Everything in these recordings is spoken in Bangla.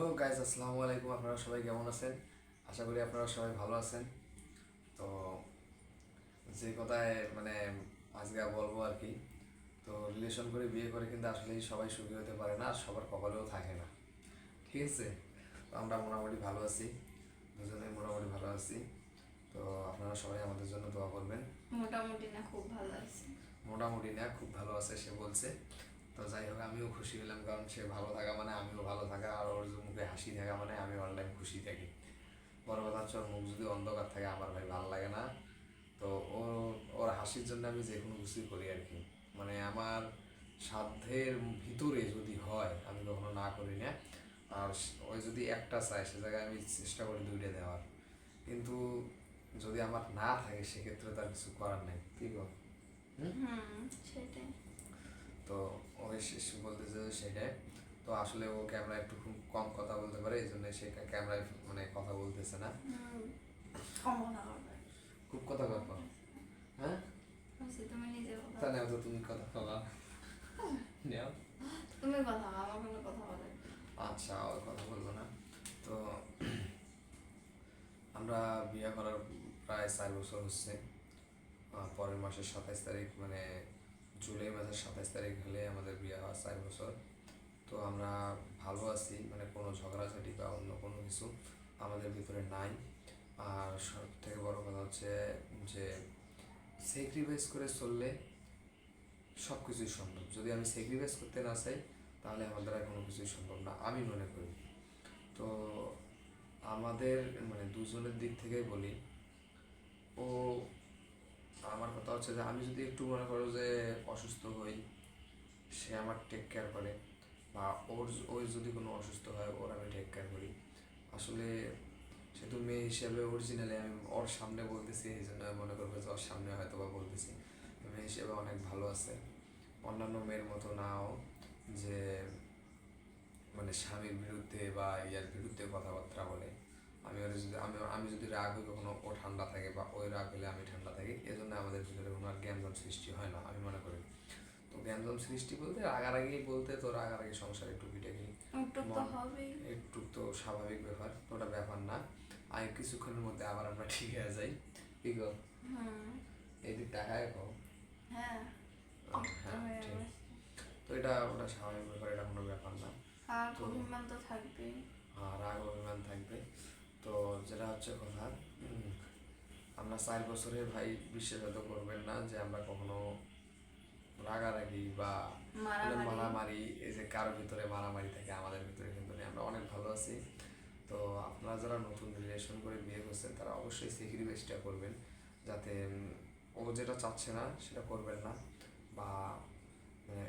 হ্যালো গাইজ আসসালামু আলাইকুম। আপনারা সবাই কেমন আছেন? আশা করি আপনারা সবাই ভালো আছেন। তো যে কথায় মানে আজকে বলব আর কি তো রিলেশন করে বিয়ে করে কিন্তু আসলে সবাই সুখী হতে পারে না আর সবার কপালেও থাকে না। ঠিক আছে? তো আমরা মোটামুটি ভালো আছি। দুজনে মোটামুটি ভালো আছি। তো আপনারা সবাই আমাদের জন্য দোয়া করবেন। মোটামুটি না খুব ভালো আছে। মোটামুটি না খুব ভালো আছে সে বলছে। তো যাই হোক, আমিও খুশি হলাম কারণ সে ভালো থাকা মানে আমিও ভালো থাকা আর ওর মুখে হাসি থাকা মানে আমি অনলাইন খুশি থাকি। বড় কথা হচ্ছে ওর মুখ যদি অন্ধকার থাকে, আমার ভাই ভালো লাগে না। তো ওর ওর হাসির জন্য আমি যে কোনো কিছুই করি আর কি। মানে আমার সাধ্যের ভিতরে যদি হয়, আমি কখনো না করি না। আর ওই যদি একটা চায়, সে জায়গায় আমি চেষ্টা করি দুইটা দেওয়ার। কিন্তু যদি আমার না থাকে, সেক্ষেত্রে তার কিছু করার নেই কি গো হুম, সেটাই। তো ওই শেষ বলতেছে সেটাই তো আসলে ও ক্যামেরা একটু খুব কম কথা বলতে পারে এই জন্য সে ক্যামেরায় মানে কথা বলতেছে না। কথা বলবে। খুব কথা কথা হ্যাঁ? কথা তা তুমি কথা বলা। তুমি কথা আমার কোনো কথা বলে। আচ্ছা ও কথা বলব না। তো আমরা বিয়ে করার প্রায় চার বছর হচ্ছে। পরের মাসের সাতাইশ তারিখ মানে সাতাইশ তারিখ হলে আমাদের বিয়ে হওয়ার চার বছর। তো আমরা ভালো আছি মানে কোনো ঝগড়াঝাটি বা অন্য কোনো কিছু আমাদের ভিতরে নাই। আর সব থেকে বড় কথা হচ্ছে যে স্যাক্রিফাইস করে চললে সব কিছুই সম্ভব। যদি আমি স্যাক্রিফাইস করতে না চাই, তাহলে আমার দ্বারা কোনো কিছুই সম্ভব না, আমি মনে করি। তো আমাদের মানে দুজনের দিক থেকে বলি, ও আমার কথা হচ্ছে যে, আমি যদি একটু মনে করো যে অসুস্থ হই, সে আমার টেক কেয়ার করে বা ওর ওর যদি কোনো অসুস্থ হয়, ওর আমি টেক কেয়ার করি। আসলে সে তো মেয়ে হিসেবে অরিজিনালি আমি ওর সামনে বলতেছি, এই জন্য মনে করব যে ওর সামনে হয়তো বা বলতেছি। মেয়ে হিসেবে অনেক ভালো আছে। অন্যান্য মেয়ের মতো নাও যে মানে স্বামীর বিরুদ্ধে বা ইয়ার বিরুদ্ধে কথাবার্তা বলে। আমি ওর যদি আমি আমি যদি রাগ হই কখনো ও ঠান্ডা থাকে বা ওই রাগ হলে আমি ঠান্ডা থাকি এজন্য আমাদের ভিতরে কোনো আর জ্ঞানজন সৃষ্টি হয় না আমি মনে করি। তো জ্ঞানজন সৃষ্টি বলতে রাগারাগি বলতে তো রাগারাগি সংসারে টুকিটাকি। একটু তো হবেই। একটু তো স্বাভাবিক ব্যাপার ওটা ব্যাপার না। আমি কিছুক্ষণের মধ্যে আবার আমরা ঠিক হয়ে যাই। কি গো? হুম। এই টাকায় কো হ্যাঁ। হ্যাঁ ঠিক। তো এটা ওটা স্বাভাবিক ব্যাপার এটা কোনো ব্যাপার না। আর অভিমান তো থাকবেই। আর রাগ অভিমান থাকবে। তো যেটা হচ্ছে কথা আমরা চার বছরে ভাই বিশ্বাস করবেন না যে আমরা কখনো রাগারাগি বা মানে মারামারি। মারামারি এই যে কারোর ভিতরে মারামারি থাকে আমাদের ভিতরে কিন্তু নেই। আমরা অনেক ভালো আছি। তো আপনারা যারা নতুন রিলেশন করে বিয়ে করছেন তারা অবশ্যই স্যাক্রিফাইসটা করবেন। যাতে ও যেটা চাচ্ছে না সেটা করবেন না। বা মানে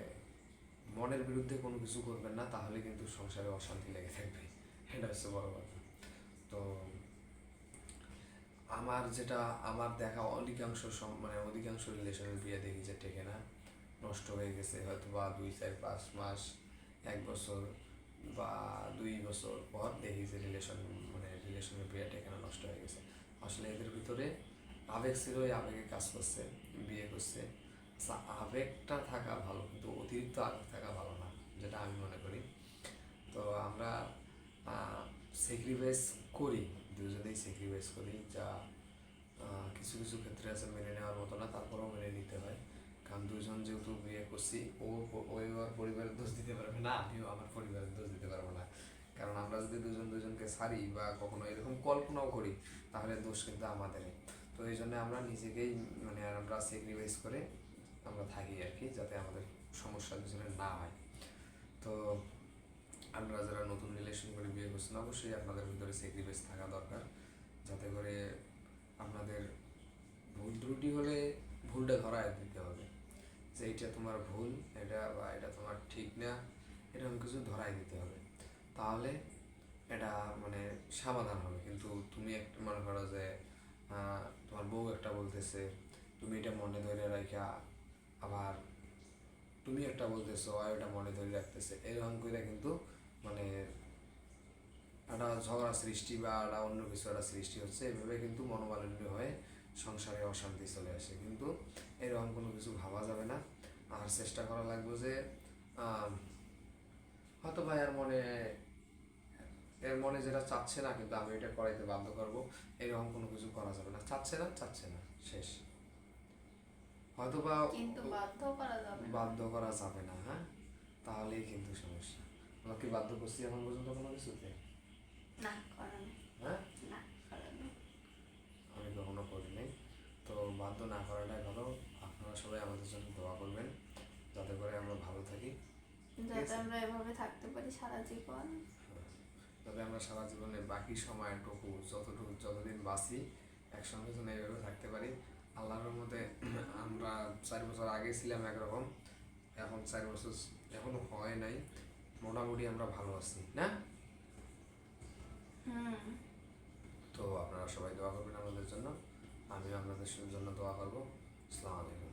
মনের বিরুদ্ধে কোনো কিছু করবেন না তাহলে কিন্তু সংসারে অশান্তি লেগে থাকবে। এটা হচ্ছে বড় কথা। তো আমার যেটা, আমার দেখা অধিকাংশ মানে অধিকাংশ রিলেশনের বিয়ে দেখি যে টেকে না। নষ্ট হয়ে গেছে হয়তো বা দুই, চার, পাঁচ মাস, এক বছর বা দুই বছর পর দেখি যে রিলেশন মানে রিলেশনের বিয়ে টেকে না, নষ্ট হয়ে গেছে। আসলে এদের ভিতরে আবেগ ছিল ওই আবেগে কাজ করছে, বিয়ে করছে। আচ্ছা আবেগটা থাকা ভালো, কিন্তু অতিরিক্ত আবেগ থাকা ভালো না, যেটা আমি মনে করি। তো আমরা স্যাক্রিফাইস করি দুজনেই স্যাক্রিফাইস করি যা কিছু কিছু ক্ষেত্রে আছে মেনে নেওয়ার মতো না তারপরেও মেনে নিতে হয় কারণ দুজন যেহেতু বিয়ে করছি ও ওই ওর পরিবারের দোষ দিতে পারবে না আমিও আমার পরিবারের দোষ দিতে পারব না কারণ আমরা যদি দুজন দুজনকে সারি বা কখনো এরকম কল্পনাও করি তাহলে দোষ কিন্তু আমাদেরই তো এই জন্য আমরা নিজেকেই মানে আমরা স্যাক্রিফাইস করে আমরা থাকি আর কি যাতে আমাদের সমস্যা দুজনের না হয় তো আপনারা যারা নতুন রিলেশন করে বিয়ে করছেন অবশ্যই আপনাদের ভিতরে স্যাক্রিফাইস থাকা দরকার। যাতে করে আপনাদের ভুল ত্রুটি হলে ভুলটা ধরায় দিতে হবে। যে এটা তোমার ভুল, এটা বা এটা তোমার ঠিক না, এরকম কিছু ধরাই দিতে হবে। তাহলে এটা মানে সমাধান হবে। কিন্তু তুমি একটা মনে করো যে তোমার বউ একটা বলতেছে, তুমি এটা মনে ধরে রাখা আবার তুমি একটা বলতেছো আর ওটা মনে ধরে রাখতেছে। এরকম করে কিন্তু মানে একটা ঝগড়া সৃষ্টি বা একটা অন্য কিছু একটা সৃষ্টি হচ্ছে এভাবে কিন্তু মনোমালিন্য হয়ে সংসারে অশান্তি চলে আসে। কিন্তু এরকম কোনো কিছু ভাবা যাবে না। আর চেষ্টা করা লাগবে যে হয়তো ভাই আর মনে এর মনে যেটা চাচ্ছে না কিন্তু আমি এটা করাইতে বাধ্য করব এরকম কোনো কিছু করা যাবে না। চাচ্ছে না চাচ্ছে না শেষ। হয়তো বা বাধ্য করা যাবে বাধ্য করা যাবে না হ্যাঁ? তাহলেই কিন্তু সমস্যা। আমরা কি বাধ্য করছি এখন পর্যন্ত কোনো কিছুতে? না হ্যাঁ? না আমি কখনো করিনি। তো বাধ্য না করাটাই ভালো। আপনারা সবাই আমাদের জন্য দোয়া করবেন। যাতে করে আমরা ভালো থাকি। যাতে আমরা এভাবে থাকতে পারি সারা জীবন। যাতে আমরা সারা জীবনে বাকি সময়টুকু যতটুকু যতদিন বাঁচি একসঙ্গে যেন এইভাবে থাকতে পারি। আল্লাহর মধ্যে আমরা চার বছর আগে ছিলাম একরকম। এখন চার বছর এখনও হয় নাই। মোটামুটি আমরা ভালো আছি না? তো আপনারা সবাই দোয়া করবেন আমাদের জন্য। আমিও আপনাদের জন্য দোয়া করব। আসসালামু আলাইকুম।